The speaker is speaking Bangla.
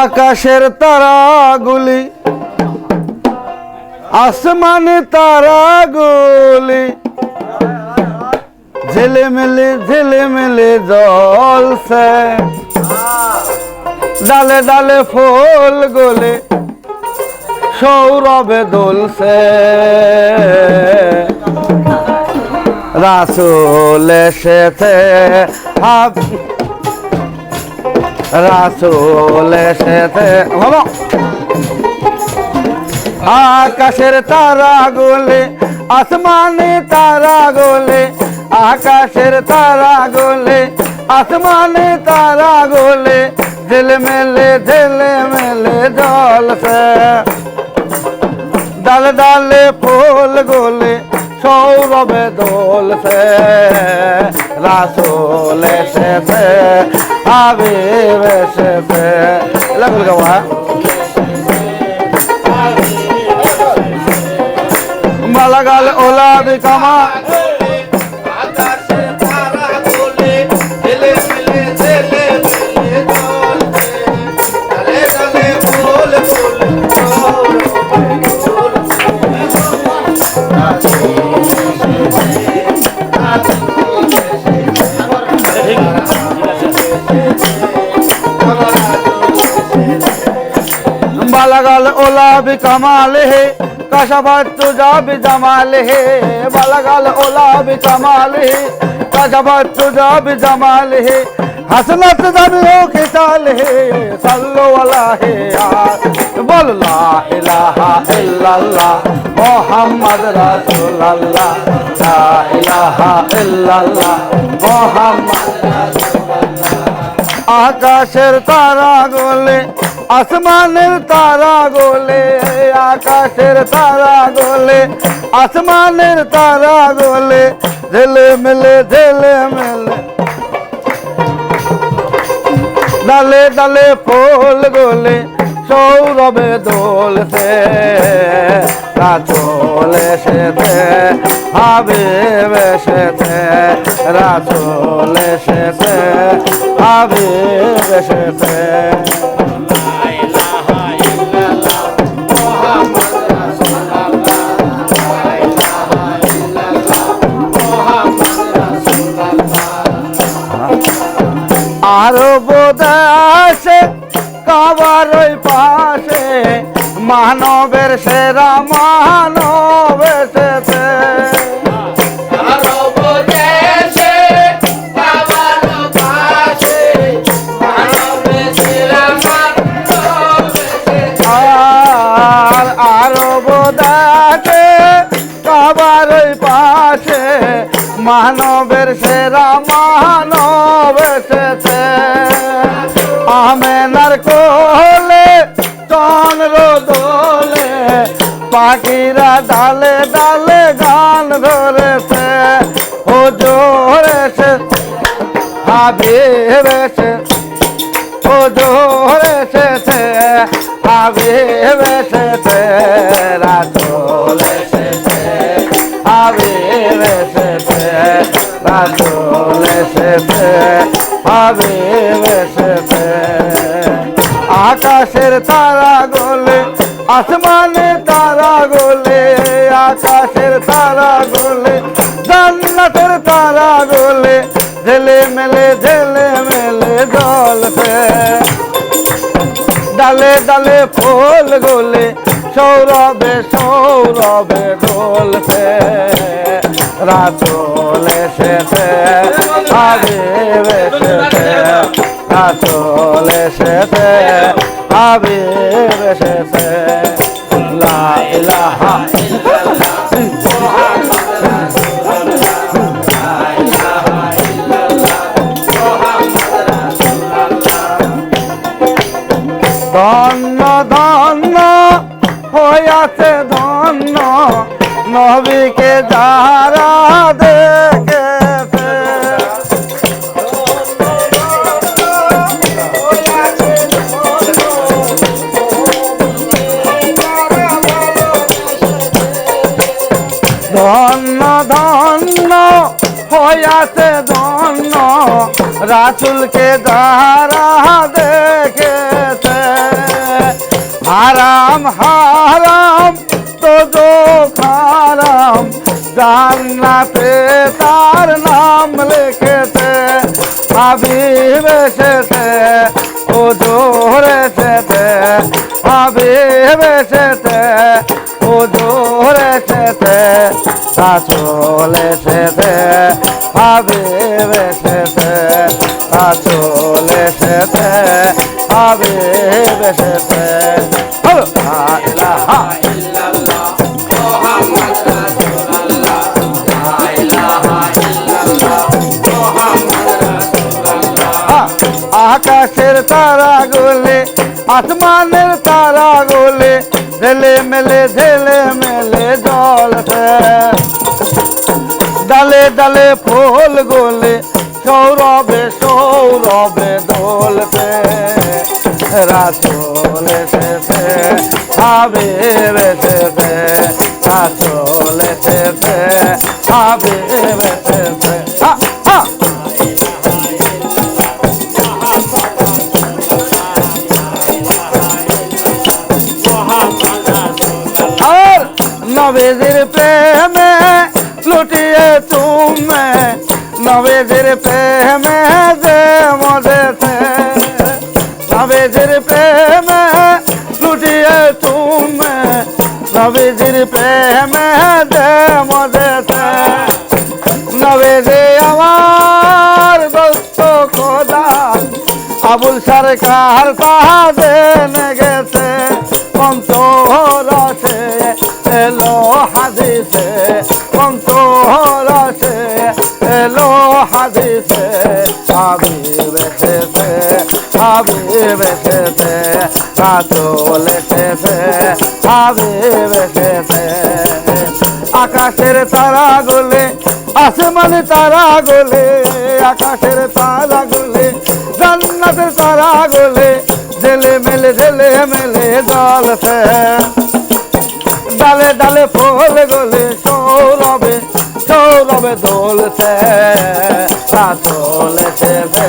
আকাশের তারাগুলি, আসমানে তারাগুলি, ঝিলিমিলি ঝিলিমিলি জলছে ডালে ডালে ফুল গুলি সৌরভে দোলছে। রাসুল এসেছে হাব রাসুল এসেছে। হলো আকাশের তারা গোলে, আসমানে তারা গোলে, আকাশের তারা গোলে, আসমানে তারা গোলে, ঝিলমেলে ঝিলমেলে জলছে ডালে ডালে ফুল গোলে, সৌরভে দোলছে রাসুল এসেছে। ஆவே வேஷப்பே எல்லாம் கொடுக்கவா மலகால ஒலாது கமா বালাগাল ওলাব কামাল হে কাশাবাদ তো যাবে জামাল হে। বালাগাল ওলাব কামাল হে কাশাবাদ তো যাবে জামাল হে। হাসনাত যাবে ও খেসাল হে সাল্লো আলা হে বল লা ইলাহা ইল্লাল্লাহ, মোহাম্মদ রাসূলুল্লাহ। লা ইলাহা ইল্লাল্লাহ, মোহাম্মদ রাসূলুল্লাহ। আকাশের তারা গলে আসমানের তারা গোলে, আকাশের তারা গোলে, আসমানের তারা গোলে, ঝেলে মেলে ঝেলে মেলে। ডালে ডালে ফুল গোলে, সৌরভে দোলছে রাচল এসেছে হাবে এসেছে রাচল এসেছে হাবে এসেছে। আরও মানবের সেরা মানব এসেছে পাখিরা ডালে ডালে গান ধরেছে। ও জোরেছে হাবিব ও জোর এসেছে আকাশের তারা গোলে আসমানে তারা গোলে জান্নাতের তারা গোলে ঝেলে মেলে ঝেলে মেলে জলছে ডালে ডালে ফুল গোলে, সৌরভে সৌরভে দোলছে রাচল এসেছে, হাবিব এসেছে রাচল এসেছে, হাবিব করিয়াছে ধন্য রাসুলকে ধারা দেখেছে। হারাম হারাম তো হারাম জান্নাতে তার নাম লিখেছে, হাবিব এসেছে ও জোর এসেছে হাবিব এসেছে ও জোর এসেছে। রাসূল এসেছে হাবিব এসেছে রাসূল এসেছে। হাবিব এসেছে হলো লা ইলাহা আ- আকাশের তারা গোলে আসমানের তারা গোলে ঝেলে মেলে ঝেলে ডালে ফুল গোলে, সৌরভে সৌরভে দোলতে রাসুল এসেছে হাবিব এসেছে, রাসুল এসেছে হাবিব এসেছে। হা নবেজির প্রেমে যে মজেছে নবেজির প্রেমে লুটিয়ে তুমি নবেজির প্রেমে যে মজেছে নবেজি আমার দোস্ত খোদা। আবুল সরকার কাজে গেছে এসেছে হাবিব এসেছে কাতল এসেছে হাবিব এসেছে আকাশের তারা গোলে আসমানে তারা গোলে আকাশের তারা গোলে জান্নাতের তারা গোলে জেলে মেলে জেলে মেলে জলছে ডালে ডালে ফুল গোলে সৌরভে সৌরভে দোলছে রাসোল এসেছে।